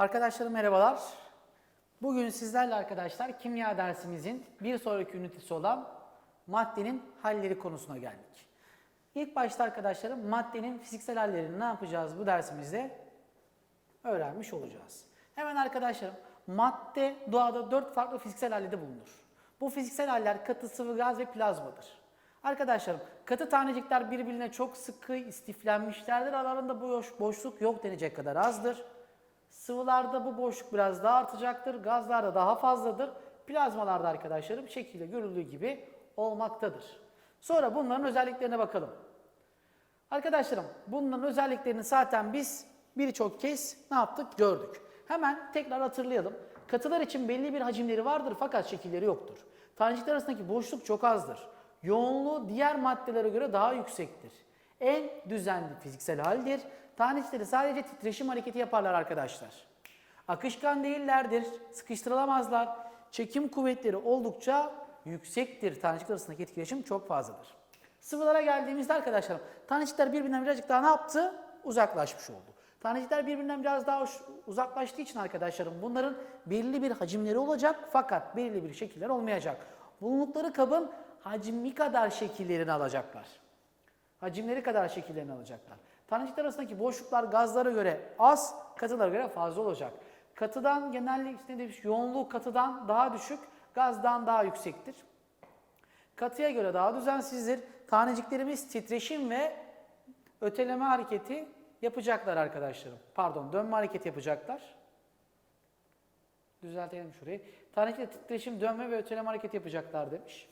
Arkadaşlarım merhabalar. Bugün sizlerle arkadaşlar kimya dersimizin bir sonraki ünitesi olan maddenin halleri konusuna geldik. İlk başta arkadaşlarım maddenin fiziksel hallerini ne yapacağız bu dersimizde öğrenmiş olacağız. Hemen arkadaşlarım madde doğada dört farklı fiziksel halde bulunur. Bu fiziksel haller katı, sıvı, gaz ve plazmadır. Arkadaşlarım katı tanecikler birbirine çok sıkı istiflenmişlerdir. Aralarında boş- boşluk yok denecek kadar azdır. Sıvılarda bu boşluk biraz daha artacaktır. Gazlarda daha fazladır. Plazmalarda arkadaşlarım şekilde görüldüğü gibi olmaktadır. Sonra bunların özelliklerine bakalım. Arkadaşlarım bunların özelliklerini zaten biz birçok kez ne yaptık gördük. Hemen tekrar hatırlayalım. Katılar için belli bir hacimleri vardır fakat şekilleri yoktur. Tanecikler arasındaki boşluk çok azdır. Yoğunluğu diğer maddelere göre daha yüksektir. En düzenli fiziksel haldir. Tanecikleri sadece titreşim hareketi yaparlar arkadaşlar. Akışkan değillerdir, sıkıştırılamazlar. Çekim kuvvetleri oldukça yüksektir. Tanecikler arasındaki etkileşim çok fazladır. Sıvılara geldiğimizde arkadaşlarım, tanecikler birbirinden birazcık daha ne yaptı? Uzaklaşmış oldu. Tanecikler birbirinden biraz daha uzaklaştığı için arkadaşlarım bunların belirli bir hacimleri olacak fakat belirli bir şekiller olmayacak. Bulundukları kabın hacmi kadar şekillerini alacaklar. Hacimleri kadar şekillerini alacaklar. Tanecikler arasındaki boşluklar gazlara göre az, katılara göre fazla olacak. Katıdan genellikle ne demiş, yoğunluğu katıdan daha düşük, gazdan daha yüksektir. Katıya göre daha düzensizdir. Taneciklerimiz titreşim ve öteleme hareketi yapacaklar arkadaşlarım. Pardon, dönme hareketi yapacaklar. Düzeltelim şurayı. Tanecikler titreşim, dönme ve öteleme hareketi yapacaklar demiş.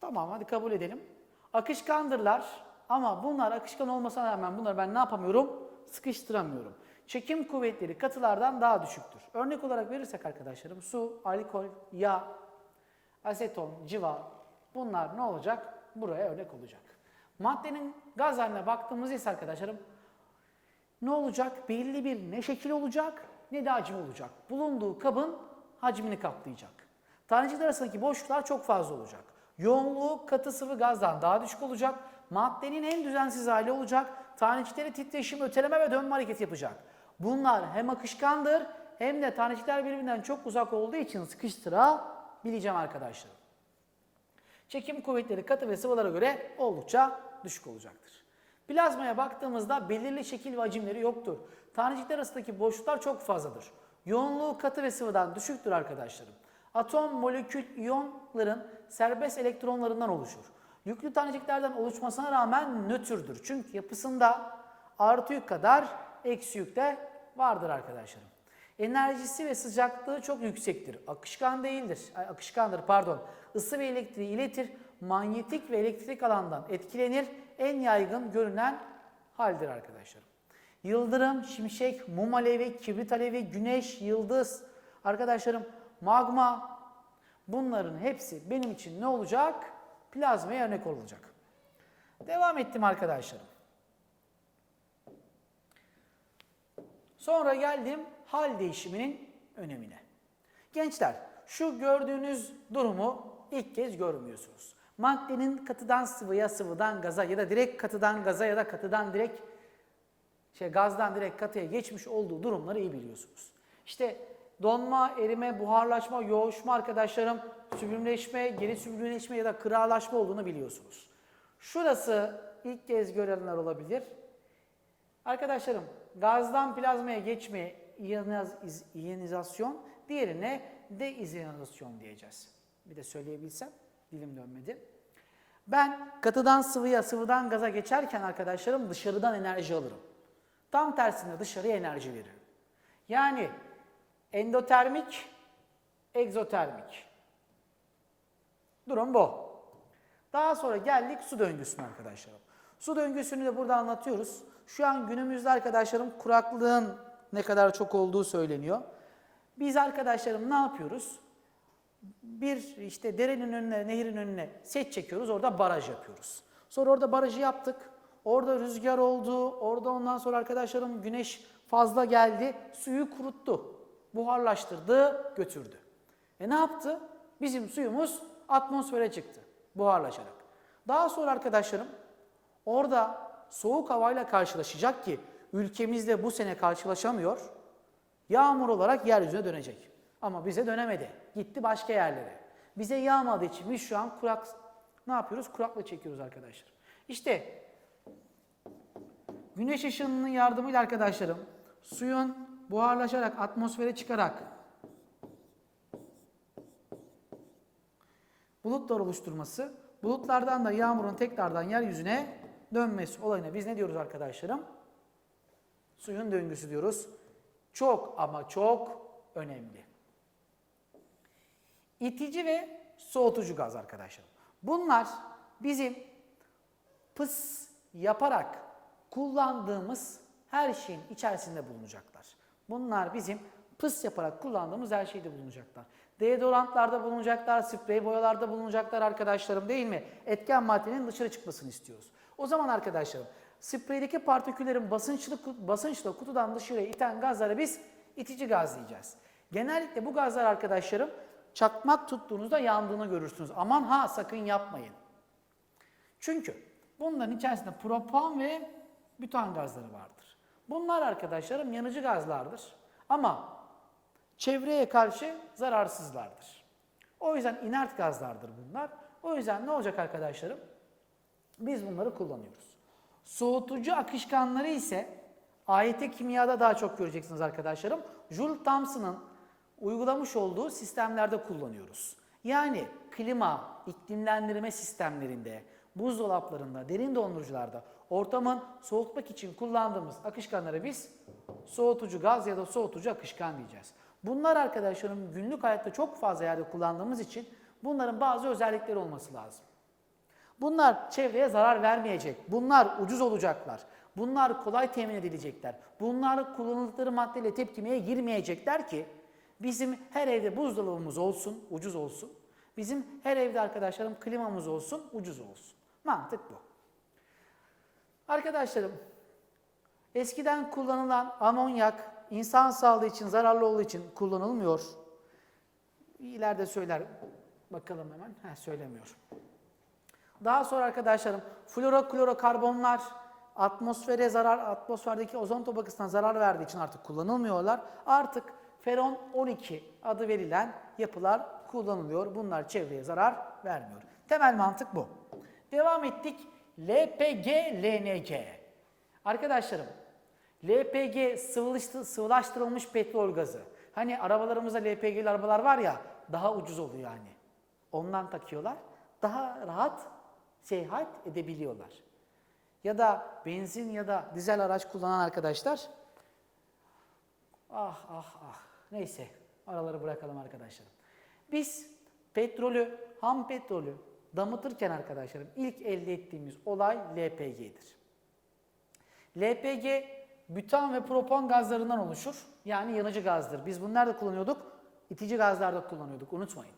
Tamam hadi kabul edelim. Akışkandırlar ama bunlar akışkan olmasına rağmen bunları ben ne yapamıyorum? Sıkıştıramıyorum. Çekim kuvvetleri katılardan daha düşüktür. Örnek olarak verirsek arkadaşlarım su, alkol, yağ, aseton, civa bunlar ne olacak? Buraya örnek olacak. Maddenin gaz haline baktığımızda ise arkadaşlarım ne olacak? Belli bir ne şekil olacak ne de hacim olacak. Bulunduğu kabın hacmini kaplayacak. Tanecikler arasındaki boşluklar çok fazla olacak. Yoğunluğu katı sıvı gazdan daha düşük olacak. Maddenin en düzensiz hali olacak. Tanecikleri titreşim, öteleme ve dönme hareketi yapacak. Bunlar hem akışkandır hem de tanecikler birbirinden çok uzak olduğu için sıkıştırabileceğim arkadaşlar. Çekim kuvvetleri katı ve sıvılara göre oldukça düşük olacaktır. Plazmaya baktığımızda belirli şekil ve hacimleri yoktur. Tanecikler arasındaki boşluklar çok fazladır. Yoğunluğu katı ve sıvıdan düşüktür arkadaşlarım. Atom, molekül, iyonların serbest elektronlarından oluşur. Yüklü taneciklerden oluşmasına rağmen nötrdür. Çünkü yapısında artı yük kadar eksi yük de vardır arkadaşlarım. Enerjisi ve sıcaklığı çok yüksektir. Akışkan değildir. Ay, akışkandır pardon. Isı ve elektriği iletir. Manyetik ve elektrik alandan etkilenir. En yaygın görünen haldir arkadaşlarım. Yıldırım, şimşek, mum alevi, kibrit alevi, güneş, yıldız, arkadaşlarım magma bunların hepsi benim için ne olacak? Plazmaya örnek olacak. Devam ettim arkadaşlarım. Sonra geldim hal değişiminin önemine. Gençler şu gördüğünüz durumu ilk kez görmüyorsunuz. Maddenin katıdan sıvıya, sıvıdan gaza ya da direkt katıdan gaza ya da katıdan direkt şey gazdan direkt katıya geçmiş olduğu durumları iyi biliyorsunuz. İşte donma, erime, buharlaşma, yoğuşma arkadaşlarım, sübümleşme, geri sübümleşme ya da kırağlaşma olduğunu biliyorsunuz. Şurası ilk kez görenler olabilir. Arkadaşlarım gazdan plazmaya geçme iyoniz- iz- iyonizasyon, diğerine deizonizasyon diyeceğiz. Bir de söyleyebilsem dilim dönmedi. Ben katıdan sıvıya, sıvıdan gaza geçerken arkadaşlarım dışarıdan enerji alırım. Tam tersine dışarıya enerji veririm. Yani endotermik, egzotermik. Durum bu. Daha sonra geldik su döngüsüne arkadaşlarım. Su döngüsünü de burada anlatıyoruz. Şu an günümüzde arkadaşlarım kuraklığın ne kadar çok olduğu söyleniyor. Biz arkadaşlarım ne yapıyoruz? Bir işte derenin önüne, nehrin önüne set çekiyoruz. Orada baraj yapıyoruz. Sonra orada barajı yaptık. Orada rüzgar oldu. Orada ondan sonra arkadaşlarım güneş fazla geldi. Suyu kuruttu. Buharlaştırdı, götürdü. E ne yaptı? Bizim suyumuz atmosfere çıktı buharlaşarak. Daha sonra arkadaşlarım orada soğuk havayla karşılaşacak ki ülkemizde bu sene karşılaşamıyor. Yağmur olarak yeryüzüne dönecek. Ama bize dönemedi. Gitti başka yerlere. Bize yağmadığı için biz şu an kurak ne yapıyoruz? Kurakla çekiyoruz arkadaşlar. İşte güneş ışınının yardımıyla arkadaşlarım suyun buharlaşarak atmosfere çıkarak bulutlar oluşturması, bulutlardan da yağmurun tekrardan yeryüzüne dönmesi olayına biz ne diyoruz arkadaşlarım? Suyun döngüsü diyoruz. Çok ama çok önemli. İtici ve soğutucu gaz arkadaşlarım. Bunlar bizim pıs yaparak kullandığımız her şeyin içerisinde bulunacaklar. Bunlar bizim pıs yaparak kullandığımız her şeyde bulunacaklar. Deodorantlarda bulunacaklar, sprey boyalarda bulunacaklar arkadaşlarım değil mi? Etken maddenin dışarı çıkmasını istiyoruz. O zaman arkadaşlarım spreydeki partiküllerin basınçlı, basınçla kutudan dışarıya iten gazlara biz itici gaz diyeceğiz. Genellikle bu gazlar arkadaşlarım çakmak tuttuğunuzda yandığını görürsünüz. Aman ha sakın yapmayın. Çünkü bunların içerisinde propan ve bütan gazları vardır. Bunlar arkadaşlarım yanıcı gazlardır. Ama çevreye karşı zararsızlardır. O yüzden inert gazlardır bunlar. O yüzden ne olacak arkadaşlarım? Biz bunları kullanıyoruz. Soğutucu akışkanları ise AYT kimyada daha çok göreceksiniz arkadaşlarım. Joule Thomson'ın uygulamış olduğu sistemlerde kullanıyoruz. Yani klima, iklimlendirme sistemlerinde, buzdolaplarında, derin dondurucularda ortamın soğutmak için kullandığımız akışkanlara biz soğutucu gaz ya da soğutucu akışkan diyeceğiz. Bunlar arkadaşlarım günlük hayatta çok fazla yerde kullandığımız için bunların bazı özellikleri olması lazım. Bunlar çevreye zarar vermeyecek. Bunlar ucuz olacaklar. Bunlar kolay temin edilecekler. Bunlar kullanıldıkları maddeyle tepkimeye girmeyecekler ki bizim her evde buzdolabımız olsun, ucuz olsun. Bizim her evde arkadaşlarım klimamız olsun, ucuz olsun. Mantık bu. Arkadaşlarım, eskiden kullanılan amonyak insan sağlığı için zararlı olduğu için kullanılmıyor. İleride söyler bakalım hemen. Heh, söylemiyor. Daha sonra arkadaşlarım floroklorokarbonlar atmosfere zarar, atmosferdeki ozon tabakasına zarar verdiği için artık kullanılmıyorlar. Artık feron 12 adı verilen yapılar kullanılıyor. Bunlar çevreye zarar vermiyor. Temel mantık bu. Devam ettik. LPG, LNG. Arkadaşlarım, LPG sıvılaştı- sıvılaştırılmış petrol gazı. Hani arabalarımızda LPG'li arabalar var ya daha ucuz oluyor yani. Ondan takıyorlar. Daha rahat seyahat edebiliyorlar. Ya da benzin ya da dizel araç kullanan arkadaşlar ah ah ah neyse araları bırakalım arkadaşlarım. Biz petrolü, ham petrolü damıtırken arkadaşlarım ilk elde ettiğimiz olay LPG'dir. LPG bütan ve propan gazlarından oluşur. Yani yanıcı gazdır. Biz bunu nerede kullanıyorduk? İtici gazlarda kullanıyorduk. Unutmayın.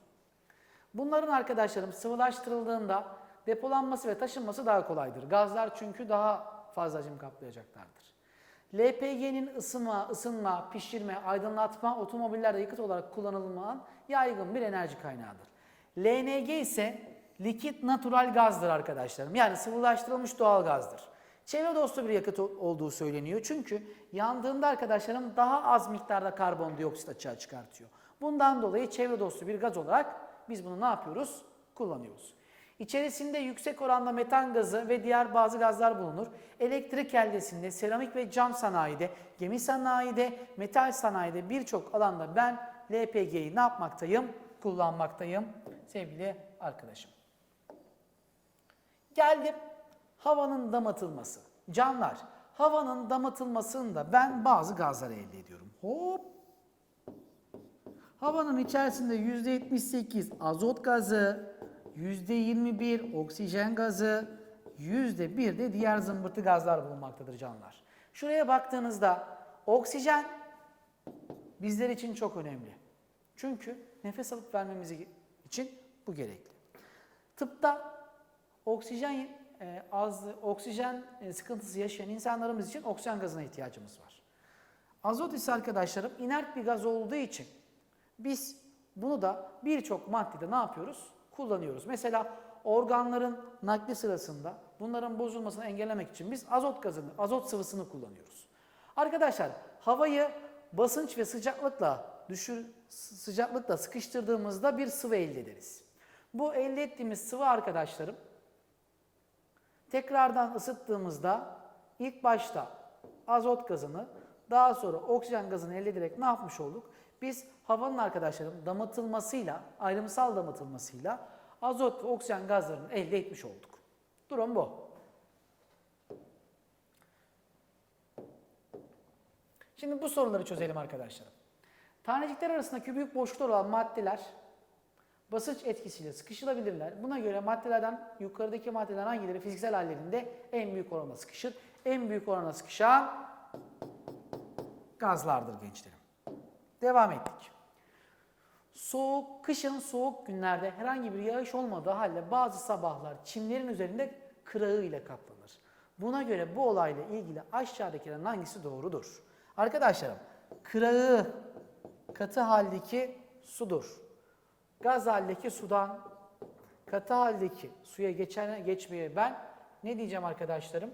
Bunların arkadaşlarım sıvılaştırıldığında depolanması ve taşınması daha kolaydır. Gazlar çünkü daha fazla hacim kaplayacaklardır. LPG'nin ısınma, ısınma, pişirme, aydınlatma, otomobillerde yakıt olarak kullanılmayan yaygın bir enerji kaynağıdır. LNG ise likit natural gazdır arkadaşlarım. Yani sıvılaştırılmış doğal gazdır. Çevre dostu bir yakıt ol- olduğu söyleniyor. Çünkü yandığında arkadaşlarım daha az miktarda karbondioksit açığa çıkartıyor. Bundan dolayı çevre dostu bir gaz olarak biz bunu ne yapıyoruz? Kullanıyoruz. İçerisinde yüksek oranda metan gazı ve diğer bazı gazlar bulunur. Elektrik eldesinde, seramik ve cam sanayide, gemi sanayide, metal sanayide birçok alanda ben LPG'yi ne yapmaktayım? Kullanmaktayım sevgili arkadaşım. Geldim havanın damıtılması. Canlar, havanın damıtılmasında ben bazı gazlar elde ediyorum. Hop. Havanın içerisinde %78 azot gazı, %21 oksijen gazı, %1 de diğer zımbırtı gazlar bulunmaktadır canlar. Şuraya baktığınızda oksijen bizler için çok önemli. Çünkü nefes alıp vermemiz için bu gerekli. Tıpta oksijen e, az oksijen e, sıkıntısı yaşayan insanlarımız için oksijen gazına ihtiyacımız var. Azot ise arkadaşlarım inert bir gaz olduğu için biz bunu da birçok maddede ne yapıyoruz? Kullanıyoruz. Mesela organların nakli sırasında bunların bozulmasını engellemek için biz azot gazını, azot sıvısını kullanıyoruz. Arkadaşlar havayı basınç ve sıcaklıkla düşür sı- sıcaklıkla sıkıştırdığımızda bir sıvı elde ederiz. Bu elde ettiğimiz sıvı arkadaşlarım tekrardan ısıttığımızda ilk başta azot gazını daha sonra oksijen gazını elde ederek ne yapmış olduk? Biz havanın arkadaşlarım damıtılmasıyla, ayrımsal damıtılmasıyla azot ve oksijen gazlarını elde etmiş olduk. Durum bu. Şimdi bu soruları çözelim arkadaşlarım. Tanecikler arasındaki büyük boşluklar olan maddeler basınç etkisiyle sıkışılabilirler. Buna göre maddelerden yukarıdaki maddeler hangileri fiziksel hallerinde en büyük oranda sıkışır? En büyük oranda sıkışan gazlardır gençlerim. Devam ettik. Soğuk, kışın soğuk günlerde herhangi bir yağış olmadığı halde bazı sabahlar çimlerin üzerinde kırağı ile kaplanır. Buna göre bu olayla ilgili aşağıdakilerin hangisi doğrudur? Arkadaşlarım, kırağı katı haldeki sudur. Gaz haldeki sudan katı haldeki suya geçen, geçmeye ben ne diyeceğim arkadaşlarım?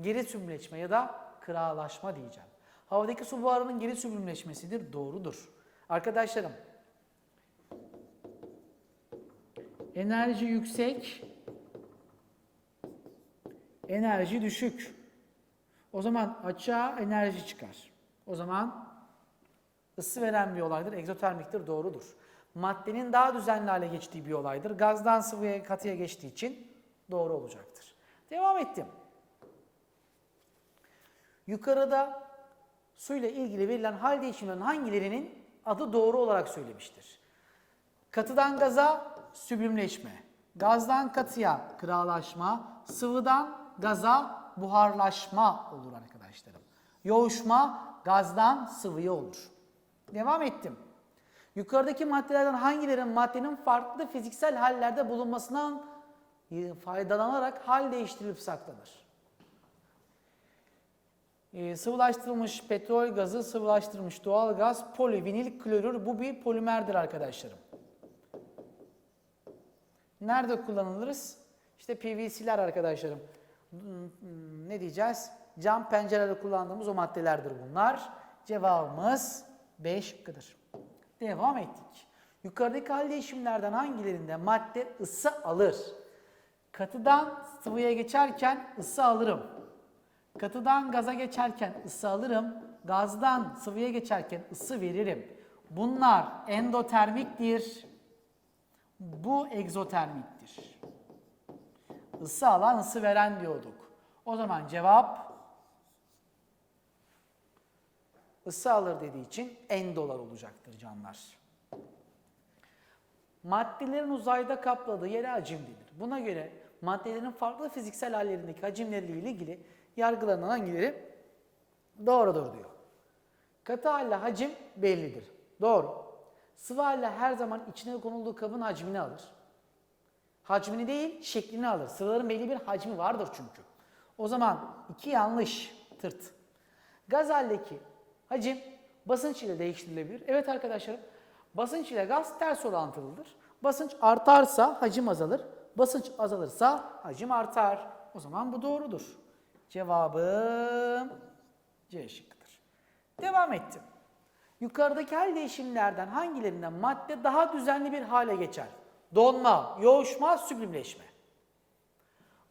Geri sübümleşme ya da kırağılaşma diyeceğim. Havadaki su buharının geri sübümleşmesidir. Doğrudur. Arkadaşlarım enerji yüksek, enerji düşük. O zaman açığa enerji çıkar. O zaman ısı veren bir olaydır. Egzotermiktir. Doğrudur. Maddenin daha düzenli hale geçtiği bir olaydır. Gazdan sıvıya katıya geçtiği için doğru olacaktır. Devam ettim. Yukarıda suyla ilgili verilen hal değişimlerinin hangilerinin adı doğru olarak söylemiştir? Katıdan gaza süblimleşme, gazdan katıya kıralaşma, sıvıdan gaza buharlaşma olur arkadaşlarım. Yoğuşma gazdan sıvıya olur. Devam ettim. Yukarıdaki maddelerden hangilerinin maddenin farklı fiziksel hallerde bulunmasından faydalanarak hal değiştirilip saklanır? Ee, sıvılaştırılmış petrol gazı, sıvılaştırılmış doğal gaz, polivinil klorür. Bu bir polimerdir arkadaşlarım. Nerede kullanılırız? İşte PVC'ler arkadaşlarım. Hmm, Ne diyeceğiz? Cam pencerelerde kullandığımız o maddelerdir bunlar. Cevabımız B şıkkıdır. Devam ettik. Yukarıdaki hal değişimlerden hangilerinde madde ısı alır? Katıdan sıvıya geçerken ısı alırım. Katıdan gaza geçerken ısı alırım. Gazdan sıvıya geçerken ısı veririm. Bunlar endotermiktir. Bu egzotermiktir. Isı alan, ısı veren diyorduk. O zaman cevap ısı alır dediği için endolar olacaktır canlar. Maddelerin uzayda kapladığı yere hacim. Buna göre maddelerin farklı fiziksel hallerindeki hacimleriyle ilgili yargılanan hangileri doğrudur diyor. Katı halle hacim bellidir. Doğru. Sıvı halle her zaman içine konulduğu kabın hacmini alır. Hacmini değil, şeklini alır. Sıvıların belli bir hacmi vardır çünkü. O zaman iki yanlış tırt. Gaz haldeki hacim basınç ile değiştirilebilir. Evet arkadaşlarım, basınç ile gaz ters orantılıdır. Basınç artarsa hacim azalır. Basınç azalırsa hacim artar. O zaman bu doğrudur. Cevabım C şıkkıdır. Devam ettim. Yukarıdaki hal değişimlerden hangilerinden madde daha düzenli bir hale geçer? Donma, yoğuşma, süblimleşme.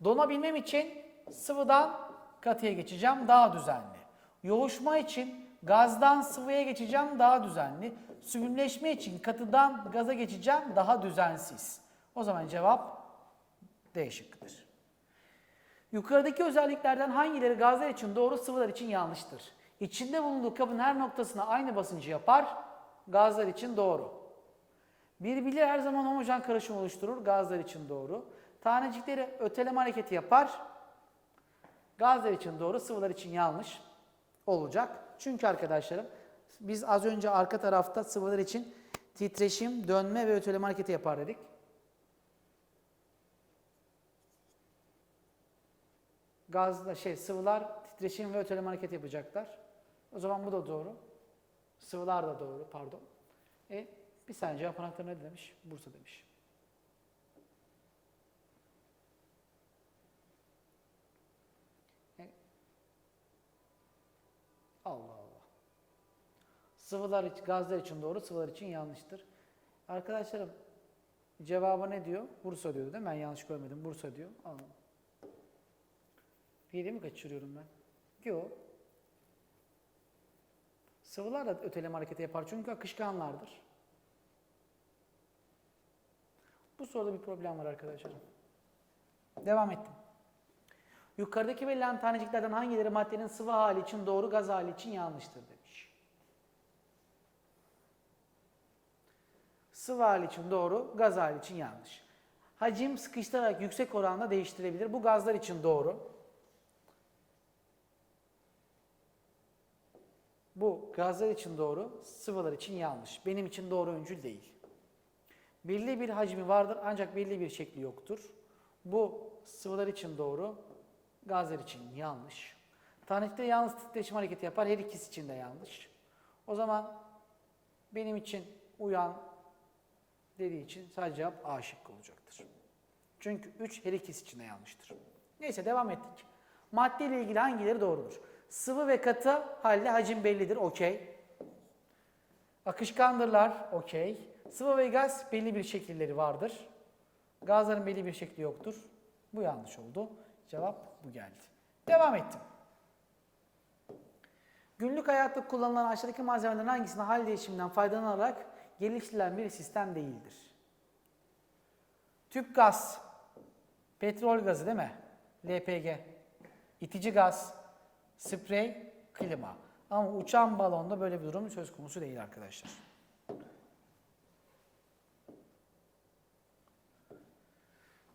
Donabilmem için sıvıdan katıya geçeceğim daha düzenli. Yoğuşma için gazdan sıvıya geçeceğim daha düzenli. Süblimleşme için katıdan gaza geçeceğim daha düzensiz. O zaman cevap D şıkkıdır. Yukarıdaki özelliklerden hangileri gazlar için doğru, sıvılar için yanlıştır? İçinde bulunduğu kabın her noktasına aynı basıncı yapar, gazlar için doğru. Birbiri her zaman homojen karışım oluşturur, gazlar için doğru. Tanecikleri öteleme hareketi yapar, gazlar için doğru, sıvılar için yanlış olacak. Çünkü arkadaşlarım biz az önce arka tarafta sıvılar için titreşim, dönme ve öteleme hareketi yapar dedik. Gazla şey sıvılar titreşim ve öteleme hareket yapacaklar. O zaman bu da doğru. Sıvılar da doğru pardon. E bir saniye cevap anahtarı ne demiş? Bursa demiş. Sıvılar için, gazlar için doğru, sıvılar için yanlıştır. Arkadaşlarım cevabı ne diyor? Bursa diyor değil mi? Ben yanlış görmedim. Bursa diyor. Anladım. Bir mi kaçırıyorum ben? Yok. Sıvılar da öteleme hareketi yapar çünkü akışkanlardır. Bu soruda bir problem var arkadaşlarım. Devam ettim. Yukarıdaki verilen taneciklerden hangileri maddenin sıvı hali için doğru, gaz hali için yanlıştır demiş. Sıvı hali için doğru, gaz hali için yanlış. Hacim sıkıştırarak yüksek oranda değiştirebilir. Bu gazlar için doğru. Bu gazlar için doğru, sıvılar için yanlış. Benim için doğru öncül değil. Belli bir hacmi vardır ancak belli bir şekli yoktur. Bu sıvılar için doğru, gazlar için yanlış. Tanecikte yalnız titreşim hareketi yapar, her ikisi için de yanlış. O zaman benim için uyan dediği için sadece cevap A şıkkı olacaktır. Çünkü 3 her ikisi için de yanlıştır. Neyse devam ettik. Madde ile ilgili hangileri doğrudur? Sıvı ve katı halde hacim bellidir, okey. Akışkandırlar, okey. Sıvı ve gaz belli bir şekilleri vardır. Gazların belli bir şekli yoktur. Bu yanlış oldu. Cevap bu geldi. Devam ettim. Günlük hayatta kullanılan aşağıdaki malzemelerin hangisinde hal değişiminden faydalanarak geliştirilen bir sistem değildir? Tüp gaz, petrol gazı değil mi? LPG, itici gaz, sprey, klima. Ama uçan balonda böyle bir durum söz konusu değil arkadaşlar.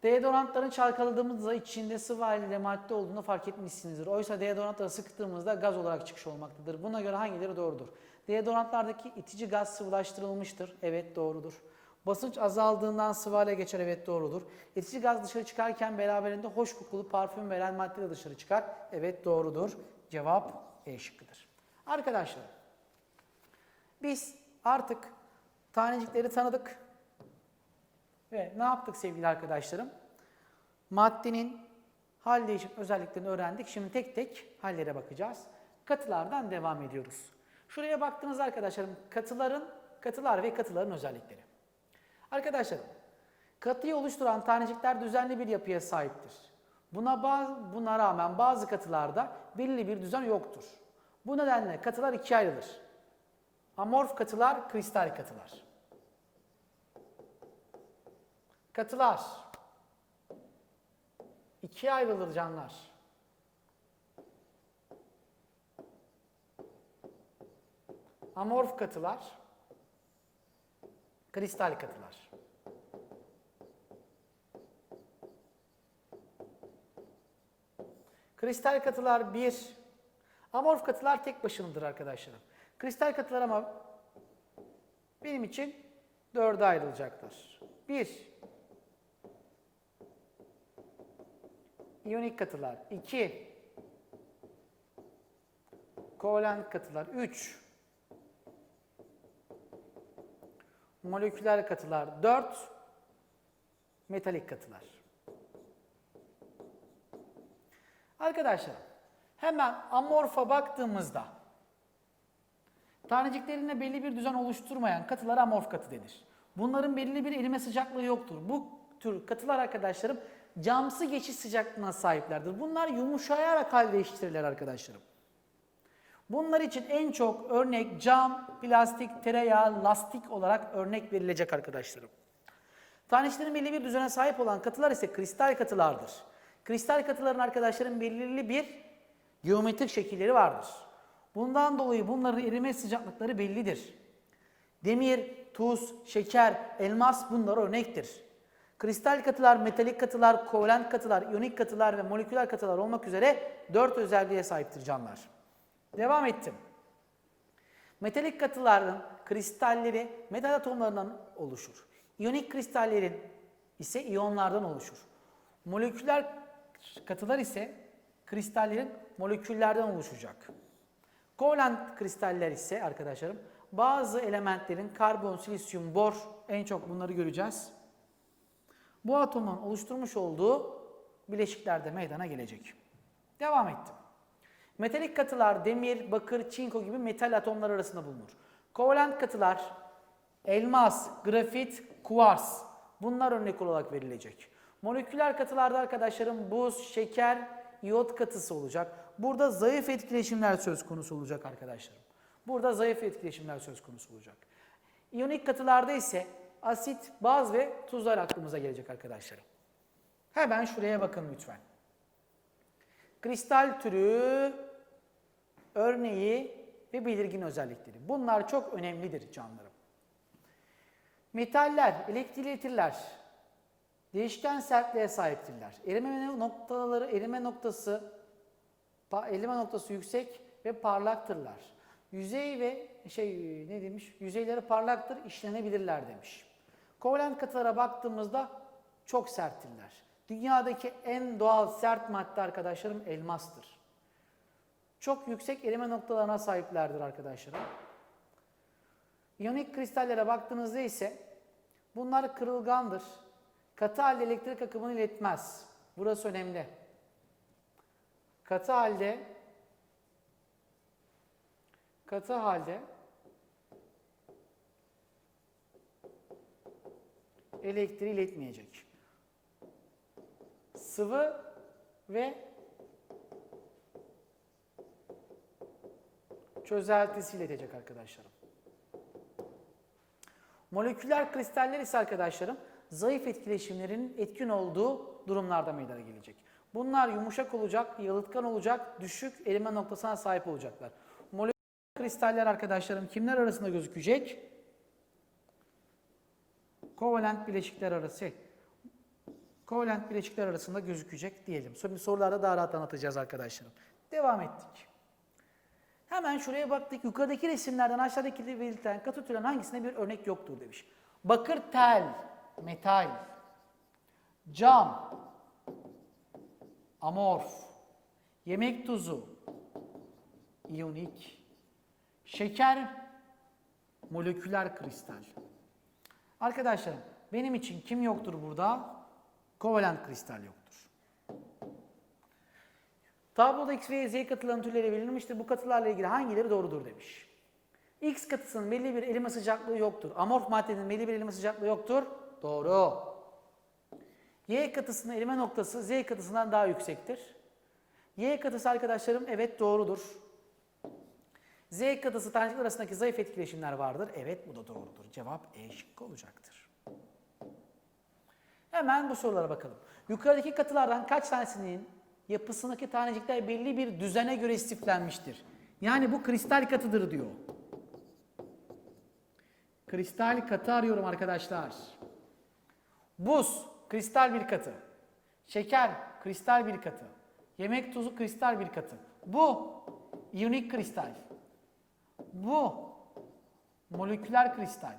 Deodorantların çalkaladığımızda içinde sıvı haliyle madde olduğunu fark etmişsinizdir. Oysa deodorantları sıktığımızda gaz olarak çıkış olmaktadır. Buna göre hangileri doğrudur? Deodorantlardaki itici gaz sıvılaştırılmıştır. Evet doğrudur. Basınç azaldığından sıvı hale geçer. Evet doğrudur. İtici gaz dışarı çıkarken beraberinde hoş kokulu parfüm veren madde de dışarı çıkar. Evet doğrudur. Cevap E şıkkıdır. Arkadaşlar biz artık tanecikleri tanıdık. Ve ne yaptık sevgili arkadaşlarım? Maddenin hal değişim özelliklerini öğrendik. Şimdi tek tek hallere bakacağız. Katılardan devam ediyoruz. Şuraya baktınız arkadaşlarım. Katıların, katılar ve katıların özellikleri. Arkadaşlarım, katıyı oluşturan tanecikler düzenli bir yapıya sahiptir. Buna, bazı, buna rağmen bazı katılarda belirli bir düzen yoktur. Bu nedenle katılar ikiye ayrılır. Amorf katılar, kristal katılar. Katılar. İkiye ayrılır canlar. Amorf katılar, kristal katılar. Kristal katılar bir, amorf katılar tek başınadır arkadaşlarım. Kristal katılar ama benim için dörde ayrılacaklar. Bir, İyonik katılar 2 kovalent katılar 3 moleküler katılar 4 metalik katılar. Arkadaşlar hemen amorfa baktığımızda taneciklerinde belli bir düzen oluşturmayan katılara amorf katı denir. Bunların belli bir erime sıcaklığı yoktur. Bu tür katılar arkadaşlarım camsı geçiş sıcaklığına sahiplerdir. Bunlar yumuşayarak hal değiştirirler arkadaşlarım. Bunlar için en çok örnek cam, plastik, tereyağı, lastik olarak örnek verilecek arkadaşlarım. Taneciklerin belli bir düzene sahip olan katılar ise kristal katılardır. Kristal katıların arkadaşların belirli bir geometrik şekilleri vardır. Bundan dolayı bunların erime sıcaklıkları bellidir. Demir, tuz, şeker, elmas bunlar örnektir. Kristal katılar, metalik katılar, kovalent katılar, iyonik katılar ve moleküler katılar olmak üzere dört özelliğe sahiptir canlılar. Devam ettim. Metalik katıların kristalleri metal atomlarından oluşur. İyonik kristallerin ise iyonlardan oluşur. Moleküler katılar ise kristallerin moleküllerden oluşacak. Kovalent kristaller ise arkadaşlarım bazı elementlerin karbon, silisyum, bor en çok bunları göreceğiz bu atomun oluşturmuş olduğu bileşiklerde meydana gelecek. Devam ettim. Metalik katılar demir, bakır, çinko gibi metal atomlar arasında bulunur. Kovalent katılar, elmas, grafit, kuvars bunlar örnek olarak verilecek. Moleküler katılarda arkadaşlarım buz, şeker, iot katısı olacak. Burada zayıf etkileşimler söz konusu olacak arkadaşlarım. Burada zayıf etkileşimler söz konusu olacak. İyonik katılarda ise asit, baz ve tuzlar aklımıza gelecek arkadaşlarım. Hemen şuraya bakın lütfen. Kristal türü, örneği ve belirgin özellikleri. Bunlar çok önemlidir canlarım. Metaller, elektrolitirler değişken sertliğe sahiptirler. Erime noktaları, erime noktası, erime noktası yüksek ve parlaktırlar. Yüzey ve şey ne demiş? Yüzeyleri parlaktır, işlenebilirler demiş. Kovalent katılara baktığımızda çok serttirler. Dünyadaki en doğal sert madde arkadaşlarım elmastır. Çok yüksek erime noktalarına sahiplerdir arkadaşlarım. İyonik kristallere baktığınızda ise bunlar kırılgandır. Katı halde elektrik akımını iletmez. Burası önemli. Katı halde katı halde elektriği iletmeyecek. Sıvı ve çözeltisi iletecek arkadaşlarım. Moleküler kristaller ise arkadaşlarım zayıf etkileşimlerin etkin olduğu durumlarda meydana gelecek. Bunlar yumuşak olacak, yalıtkan olacak, düşük erime noktasına sahip olacaklar. Moleküler kristaller arkadaşlarım kimler arasında gözükecek? Kovalent bileşikler arası. Kovalent bileşikler arasında gözükecek diyelim. Şimdi sorularda daha rahat anlatacağız arkadaşlarım. Devam ettik. Hemen şuraya baktık. Yukarıdaki resimlerden aşağıdaki belirtilen katı türün hangisinde bir örnek yoktur demiş. Bakır tel, metal, cam, amorf, yemek tuzu, iyonik, şeker, moleküler kristal. Arkadaşlarım benim için kim yoktur burada? Kovalent kristal yoktur. Tabloda X ve Z katıların türleri verilmiştir. Bu katılarla ilgili hangileri doğrudur demiş. X katısının belli bir erime sıcaklığı yoktur. Amorf maddenin belli bir erime sıcaklığı yoktur. Doğru. Y katısının erime noktası Z katısından daha yüksektir. Y katısı arkadaşlarım evet doğrudur. Z katısı tanecikler arasındaki zayıf etkileşimler vardır. Evet bu da doğrudur. Cevap E şıkkı olacaktır. Hemen bu sorulara bakalım. Yukarıdaki katılardan kaç tanesinin yapısındaki tanecikler belli bir düzene göre istiflenmiştir? Yani bu kristal katıdır diyor. Kristal katı arıyorum arkadaşlar. Buz, kristal bir katı. Şeker, kristal bir katı. Yemek tuzu, kristal bir katı. Bu, iyonik kristal. Bu, moleküler kristal.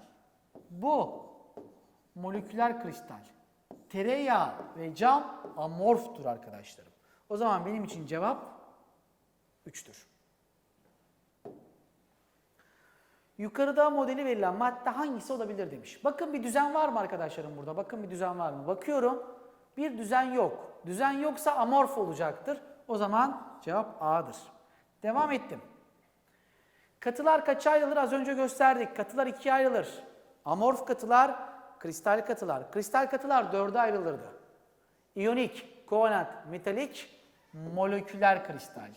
Bu, moleküler kristal. Tereyağı ve cam amorftur arkadaşlarım. O zaman benim için cevap 3'tür. Yukarıda modeli verilen madde hangisi olabilir demiş. Bakın bir düzen var mı arkadaşlarım burada? Bakın bir düzen var mı? Bakıyorum. Bir düzen yok. Düzen yoksa amorf olacaktır. O zaman cevap A'dır. Devam ettim. Katılar kaça ayrılır? Az önce gösterdik. Katılar ikiye ayrılır. Amorf katılar, kristal katılar. Kristal katılar dörde ayrılırdı. İyonik, kovalent, metalik, moleküler kristal.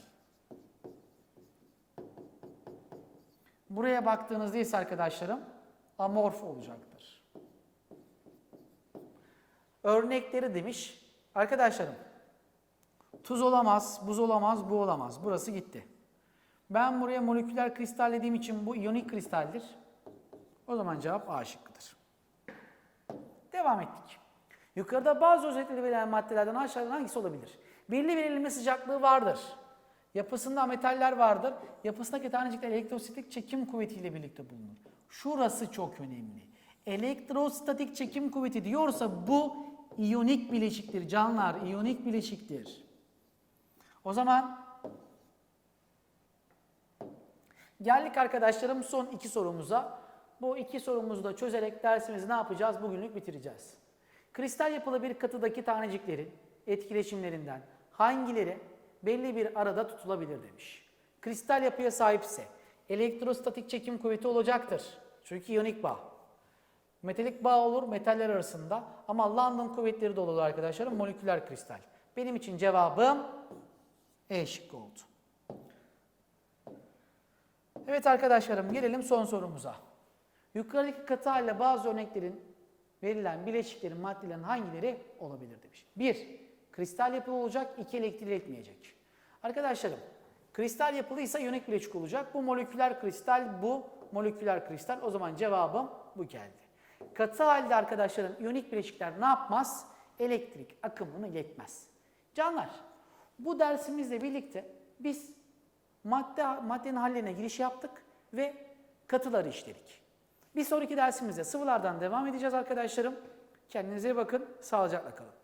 Buraya baktığınızda ise arkadaşlarım amorf olacaktır. Örnekleri demiş. Arkadaşlarım tuz olamaz, buz olamaz, bu olamaz. Burası gitti. Ben buraya moleküler kristal dediğim için bu iyonik kristaldir. O zaman cevap A şıkkıdır. Devam ettik. Yukarıda bazı özellikleri verilen maddelerden aşağıdan hangisi olabilir? Belli bir erilme sıcaklığı vardır. Yapısında metaller vardır. Yapısındaki tanecikler elektrostatik çekim kuvvetiyle birlikte bulunur. Şurası çok önemli. Elektrostatik çekim kuvveti diyorsa bu iyonik bileşiktir canlar, iyonik bileşiktir. O zaman geldik arkadaşlarım son iki sorumuza. Bu iki sorumuzu da çözerek dersimizi ne yapacağız? Bugünlük bitireceğiz. Kristal yapılı bir katıdaki taneciklerin etkileşimlerinden hangileri belli bir arada tutulabilir demiş. Kristal yapıya sahipse, elektrostatik çekim kuvveti olacaktır. Çünkü iyonik bağ. Metalik bağ olur metaller arasında ama London kuvvetleri de olur arkadaşlarım moleküler kristal. Benim için cevabım E şıkkı oldu. Evet arkadaşlarım gelelim son sorumuza. Yukarıdaki katı halde bazı örneklerin verilen bileşiklerin maddelerin hangileri olabilir demiş. 1. Kristal yapılı olacak, 2 elektriği iletmeyecek. Arkadaşlarım kristal yapılıysa iyonik bileşik olacak. Bu moleküler kristal, bu moleküler kristal. O zaman cevabım bu geldi. Katı halde arkadaşlarım iyonik bileşikler ne yapmaz? Elektrik akımını iletmez. Canlar bu dersimizle birlikte biz madde maddenin hallerine giriş yaptık ve katıları işledik. Bir sonraki dersimizde sıvılardan devam edeceğiz arkadaşlarım. Kendinize iyi bakın, sağlıcakla kalın.